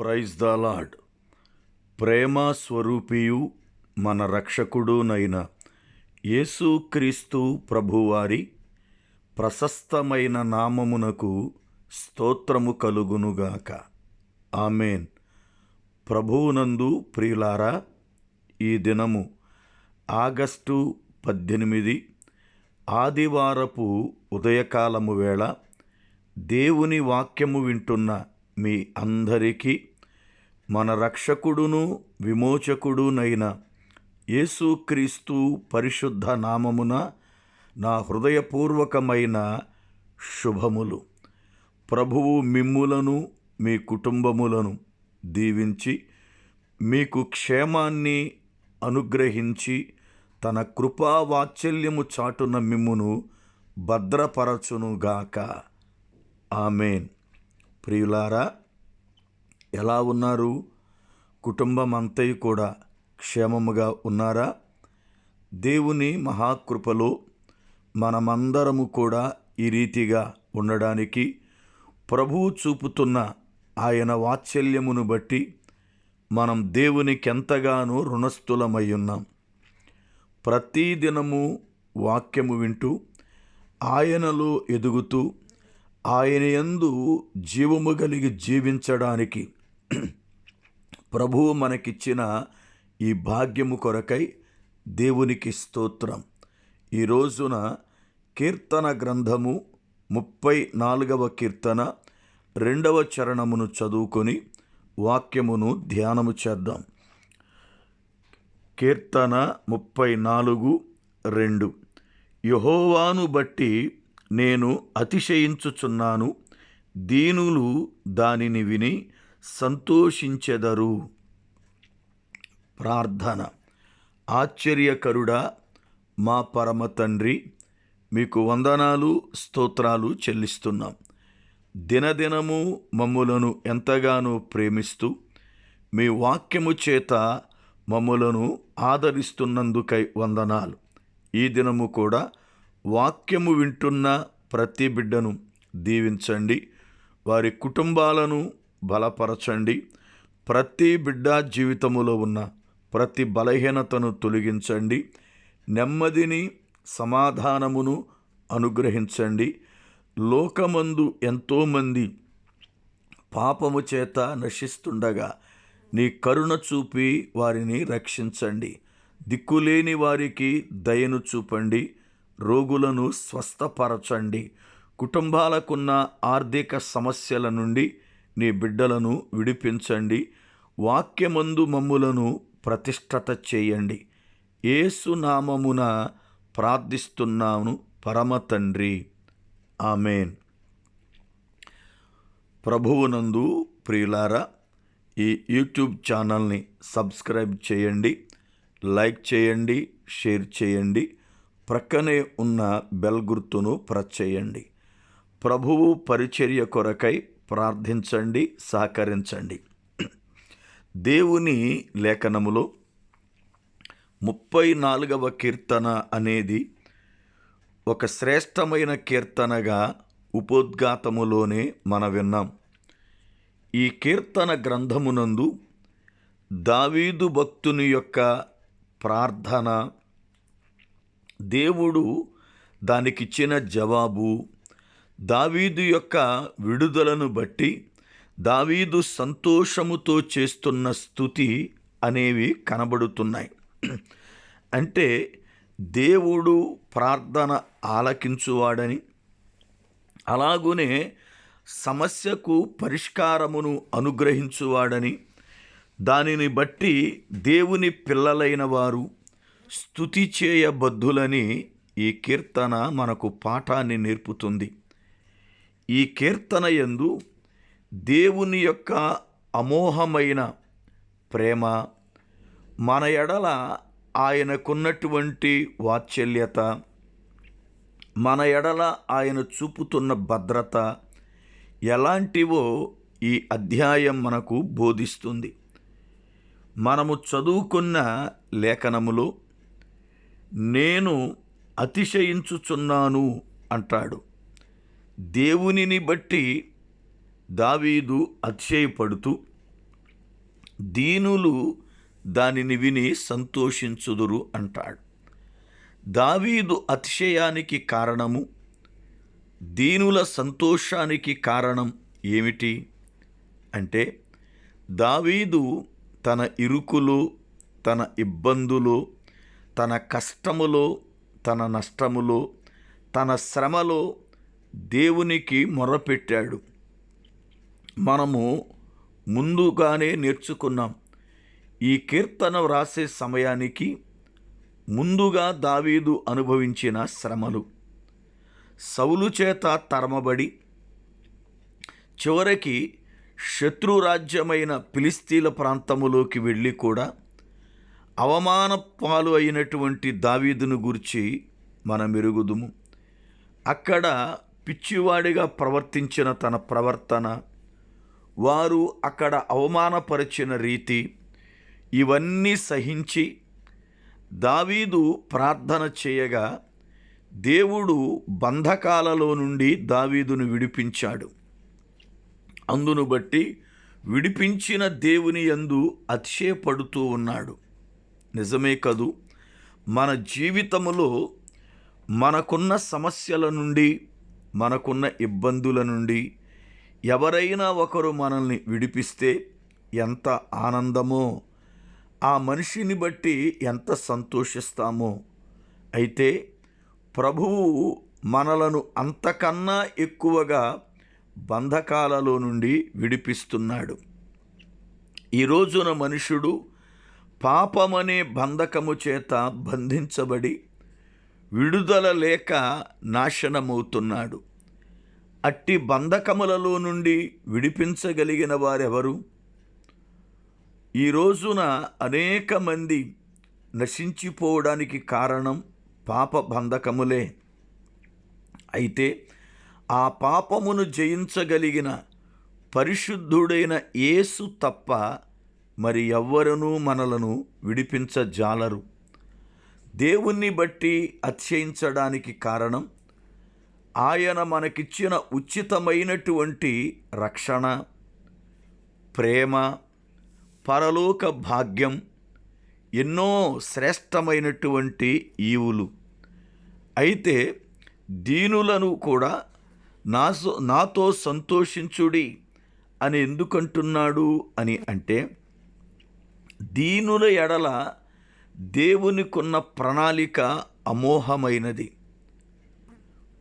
Praise the lord ప్రేమ స్వరూపియు మన రక్షకుడునైన యేసుక్రీస్తు ప్రభువారి ప్రశస్తమైన నామమునకు స్తోత్రము కలుగునుగాక. ఆమెన్. ప్రభువునందు ప్రియులారా ఈ దినము ఆగస్టు పద్దెనిమిది ఆదివారపు ఉదయకాలము వేళ దేవుని వాక్యము వింటున్న మీ అందరికీ మన రక్షకుడును విమోచకుడునైన యేసుక్రీస్తు పరిశుద్ధ నామమున నా హృదయపూర్వకమైన శుభములు. ప్రభువు మిమ్ములను మీ కుటుంబములను దీవించి మీకు క్షేమాన్ని అనుగ్రహించి తన కృపా వాత్సల్యము చాటున మిమ్మును భద్రపరచునుగాక. ఆమెన్. ప్రియులారా ఎలా ఉన్నారు? కుటుంబం అంతయు కూడా క్షేమముగా ఉన్నారా? దేవుని మహాకృపలో మనమందరము కూడా ఈ రీతిగా ఉండడానికి ప్రభువు చూపుతున్న ఆయన వాత్సల్యమును బట్టి మనం దేవునికి ఎంతగానో రుణస్థులమై ఉన్నాం ప్రతిదినము వాక్యము వింటూ ఆయనలో ఎదుగుతూ ఆయన యందు జీవము కలిగి జీవించడానికి ప్రభువు మనకిచ్చిన ఈ భాగ్యము కొరకై దేవునికి స్తోత్రం. ఈ రోజున కీర్తన గ్రంథము ముప్పై నాలుగవ కీర్తన రెండవ చరణమును చదువుకొని వాక్యమును ధ్యానము చేద్దాం. కీర్తన ముప్పై నాలుగు రెండు. యహోవాను బట్టి నేను అతిశయించుచున్నాను దీనులు దానిని విని సంతోషించెదరు. ప్రార్థన. ఆశ్చర్యకరుడా మా పరమ తండ్రి మీకు వందనాలు స్తోత్రాలు చెల్లిస్తున్నాం. దినదినము మమ్ములను ఎంతగానో ప్రేమిస్తూ మీ వాక్యము చేత మమ్ములను ఆదరిస్తున్నందుకై వందనాలు. ఈ దినము కూడా వాక్యము వింటున్న ప్రతి బిడ్డను దీవించండి. వారి కుటుంబాలను బలపరచండి. ప్రతి బిడ్డ జీవితములో ఉన్న ప్రతి బలహీనతను తొలగించండి. నెమ్మదిని సమాధానమును అనుగ్రహించండి. లోకమందు ఎంతోమంది పాపము చేత నశిస్తుండగా నీ కరుణ చూపి వారిని రక్షించండి. దిక్కులేని వారికి దయను చూపండి. రోగులను స్వస్థపరచండి. కుటుంబాలకున్న ఆర్థిక సమస్యల నుండి నీ బిడ్డలను విడిపించండి. వాక్యమందు మమ్ములను ప్రతిష్టత చేయండి. ఏసునామమున ప్రార్థిస్తున్నాను పరమ తండ్రి. ఆమెన్. ప్రభువునందు ప్రియులారా ఈ యూట్యూబ్ ఛానల్ని సబ్స్క్రైబ్ చేయండి లైక్ చేయండి షేర్ చేయండి ప్రక్కనే ఉన్న బెల్ గుర్తును ప్రెస్ చేయండి. ప్రభువు పరిచర్య కొరకై ప్రార్థించండి సహకరించండి. దేవుని లేఖనములో ముప్పై నాలుగవ కీర్తన అనేది ఒక శ్రేష్టమైన కీర్తనగా ఉపోద్ఘాతములోనే మన విన్నాం. ఈ కీర్తన గ్రంథమునందు దావీదు భక్తుని యొక్క ప్రార్థన దేవుడు దానికిచ్చిన జవాబు దావీదు యొక్క విడుదలను బట్టి దావీదు సంతోషముతో చేస్తున్న స్థుతి అనేవి కనబడుతున్నాయి. అంటే దేవుడు ప్రార్థన ఆలకించువాడని అలాగునే సమస్యకు పరిష్కారమును అనుగ్రహించువాడని దానిని బట్టి దేవుని పిల్లలైన వారు స్థుతి చేయబద్ధులని ఈ కీర్తన మనకు పాఠాన్ని నేర్పుతుంది. ఈ కీర్తన యందు దేవుని యొక్క అమోహమైన ప్రేమ మన ఎడల ఆయనకున్నటువంటి వాత్సల్యత మన ఎడల ఆయన చూపుతున్న భద్రత ఎలాంటివో ఈ అధ్యాయం మనకు బోధిస్తుంది. మనము చదువుకున్న లేఖనములో నేను అతిశయించుచున్నాను అంటాడు. దేవునిని బట్టి దావీదు అతిశయపడుతూ దీనులు దానిని విని సంతోషించుదురు అంటాడు. దావీదు అతిశయానికి కారణము దీనుల సంతోషానికి కారణం ఏమిటి? అంటే దావీదు తన ఇరుకులు తన ఇబ్బందులు తన కష్టములో తన నష్టములో తన శ్రమలో దేవునికి మొరపెట్టాడు. మనము ముందుగానే నేర్చుకున్నాం. ఈ కీర్తన వ్రాసే సమయానికి ముందుగా దావీదు అనుభవించిన శ్రమలు. సౌలు చేత తరమబడి చివరికి శత్రురాజ్యమైన పిలిస్తీల ప్రాంతములోకి వెళ్ళి కూడా అవమాన పాలు అయినటువంటి దావీదును గురించి మనం ఎరుగుదుము అక్కడ పిచ్చివాడిగా ప్రవర్తించిన తన ప్రవర్తన వారు అక్కడ అవమానపరిచిన రీతి ఇవన్నీ సహించి దావీదు ప్రార్థన చేయగా దేవుడు బంధకాలలో నుండి దావీదును విడిపించాడు. అందును బట్టి విడిపించిన దేవుని యందు అతిశయపడుతూ ఉన్నాడు. నిజమే కదూ మన జీవితములో మనకున్న సమస్యల నుండి మనకున్న ఇబ్బందుల నుండి ఎవరైనా ఒకరు మనల్ని విడిపిస్తే ఎంత ఆనందమో ఆ మనిషిని బట్టి ఎంత సంతోషిస్తామో. అయితే ప్రభువు మనలను అంతకన్నా ఎక్కువగా బంధకాలలో నుండి విడిపిస్తున్నాడు. ఈ రోజున మనుషుడు పాపమనే బంధకము చేత బంధించబడి విడుదల లేక నాశనమవుతున్నాడు. అట్టి బంధకములలో నుండి విడిపించగలిగిన వారెవరు? ఈ రోజున అనేక మంది నశించిపోవడానికి కారణం పాప బంధకములే. అయితే ఆ పాపమును జయించగలిగిన పరిశుద్ధుడైన యేసు తప్ప మరి ఎవ్వరనూ మనలను విడిపించజాలరు. దేవుణ్ణి బట్టి అతిశయించడానికి కారణం ఆయన మనకిచ్చిన ఉచితమైనటువంటి రక్షణ ప్రేమ పరలోక భాగ్యం ఎన్నో శ్రేష్టమైనటువంటి ఈవులు. అయితే దీనులను కూడా నా నాతో సంతోషించుడి అని ఎందుకంటున్నాడు అని అంటే దీనుల ఎడల దేవునికున్న ప్రణాళిక అమోహమైనది.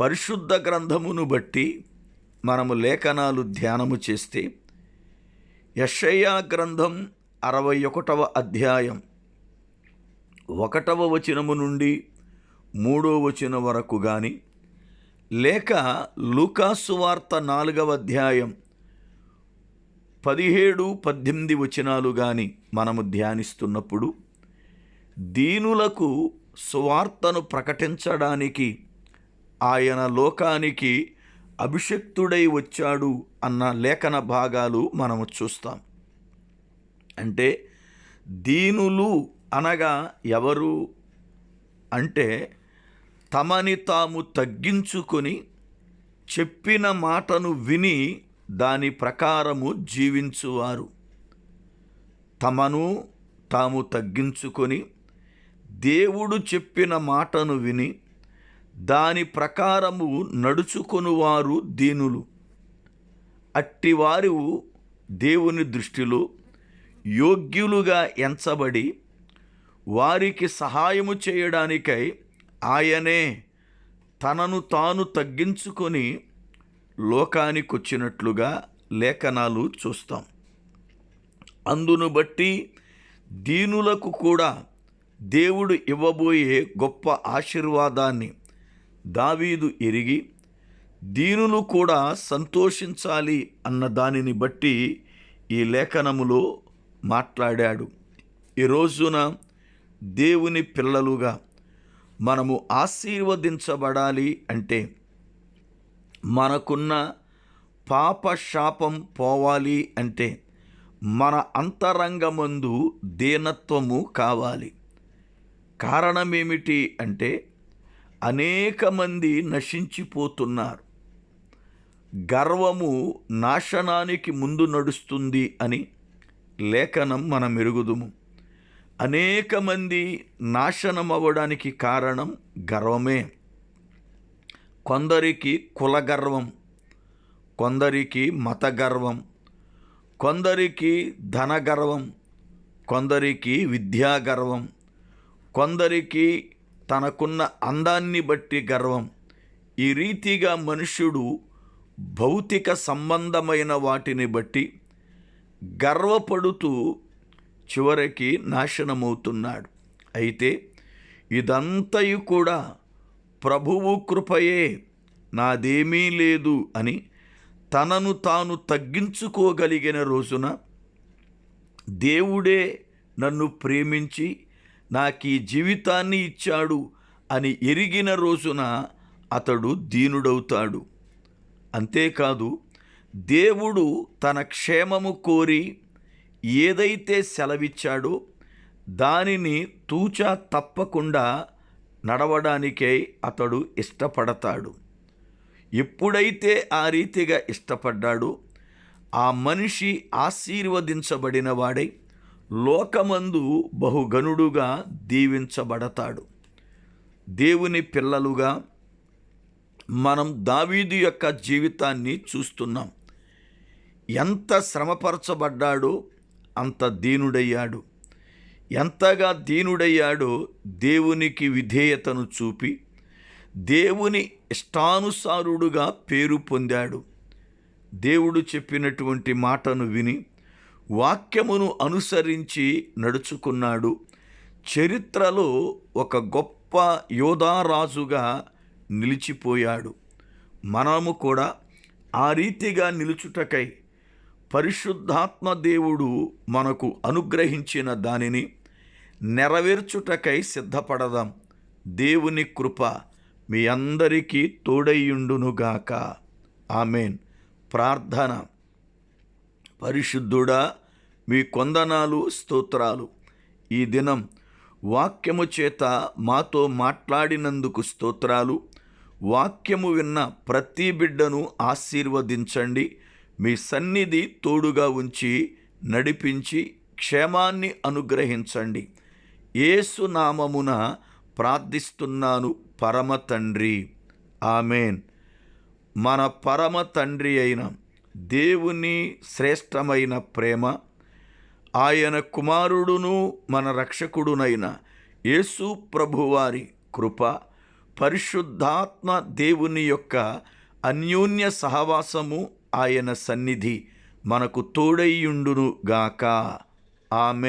పరిశుద్ధ గ్రంథమును బట్టి మనము లేఖనాలు ధ్యానము చేస్తే యషయా గ్రంథం అరవై ఒకటవ అధ్యాయం ఒకటవ వచనము నుండి మూడో వచనం వరకు కానీ లేక లూకాసు వార్త నాలుగవ అధ్యాయం పదిహేడు పద్దెనిమిది వచనాలు కానీ మనము ధ్యానిస్తున్నప్పుడు దీనులకు సువార్తను ప్రకటించడానికి ఆయన లోకానికి అభిషక్తుడై వచ్చాడు అన్న లేఖన భాగాలు మనము చూస్తాం. అంటే దీనులు అనగా ఎవరు? అంటే తమని తాము తగ్గించుకొని చెప్పిన మాటను విని దాని ప్రకారము జీవించువారు. తమను తాము తగ్గించుకొని దేవుడు చెప్పిన మాటను విని దాని ప్రకారము నడుచుకొనువారు దీనులు. అట్టివారు దేవుని దృష్టిలో యోగ్యులుగా ఎంచబడి వారికి సహాయము చేయడానికై ఆయనే తనను తాను తగ్గించుకొని లోకానికి వచ్చినట్లుగా లేఖనాలు చూస్తాం. అందును బట్టి దీనులకు కూడా దేవుడు ఇవ్వబోయే గొప్ప ఆశీర్వాదాన్ని దావీదు ఎరిగి దీనులు కూడా సంతోషించాలి అన్న దానిని బట్టి ఈ లేఖనములో మాట్లాడాడు. ఈ రోజున దేవుని పిల్లలుగా మనము ఆశీర్వదించబడాలి అంటే మనకున్న పాప శాపం పోవాలి అంటే మన అంతరంగమందు దీనత్వము కావాలి. కారణమేమిటి అంటే అనేక మంది నశించిపోతున్నారు. గర్వము నాశనానికి ముందు నడుస్తుంది అని లేఖనం మన మెరుగుదుము అనేక మంది నాశనం అవ్వడానికి కారణం గర్వమే. కొందరికి కుల గర్వం కొందరికి మత గర్వం కొందరికి ధన గర్వం కొందరికి విద్యా గర్వం కొందరికి తనకున్న అందాన్ని బట్టి గర్వం. ఈ రీతిగా మనుష్యుడు భౌతిక సంబంధమైన వాటిని బట్టి గర్వపడుతూ చివరికి నాశనమవుతున్నాడు. అయితే ఇదంతయు కూడా ప్రభువు కృపయే నాదేమీ లేదు అని తనను తాను తగ్గించుకోగలిగిన రోజున దేవుడే నన్ను ప్రేమించి నాకు ఈ జీవితాన్ని ఇచ్చాడు అని ఎరిగిన రోజున అతడు దీనుడవుతాడు. అంతేకాదు దేవుడు తన క్షేమము కోరి ఏదైతే సెలవిచ్చాడో దానిని తూచా తప్పకుండా నడవడానికై అతడు ఇష్టపడతాడు. ఎప్పుడైతే ఆ రీతిగా ఇష్టపడ్డాడో ఆ మనిషి ఆశీర్వదించబడిన వాడై లోకమందు బహుగనుడుగా దీవించబడతాడు. దేవుని పిల్లలుగా మనం దావీదు యొక్క జీవితాన్ని చూస్తున్నాం. ఎంత శ్రమపరచబడ్డాడో అంత దీనుడయ్యాడు. ఎంతగా దీనుడయ్యాడో దేవునికి విధేయతను చూపి దేవుని ఇష్టానుసారుడుగా పేరు పొందాడు. దేవుడు చెప్పినటువంటి మాటను విని వాక్యమును అనుసరించి నడుచుకున్నాడు. చరిత్రలో ఒక గొప్ప యోధారాజుగా నిలిచిపోయాడు. మనము కూడా ఆ రీతిగా నిలుచుటకై పరిశుద్ధాత్మ దేవుడు మనకు అనుగ్రహించిన దానిని నెరవేర్చుటకై సిద్ధపడదాం. దేవుని కృప మీ అందరికీ తోడయ్యుండునుగాక. ఆమెన్. ప్రార్థన. పరిశుద్ధుడా మీ కొందనాలు స్తోత్రాలు. ఈ దినం వాక్యము చేత మాతో మాట్లాడినందుకు స్తోత్రాలు. వాక్యము విన్న ప్రతి బిడ్డను ఆశీర్వదించండి. మీ సన్నిధి తోడుగా ఉంచి నడిపించి క్షేమాన్ని అనుగ్రహించండి. ఏసునామమున ప్రార్థిస్తున్నాను పరమ తండ్రి. ఆమెన్. మన పరమ తండ్రి అయిన దేవుని శ్రేష్టమైన ప్రేమ ఆయన కుమారుడును మన రక్షకుడునైన యేసు ప్రభువారి కృప పరిశుద్ధాత్మ దేవుని యొక్క అన్యోన్య సహవాసము ఆయన సన్నిధి మనకు తోడైయుండును గాక ఆమె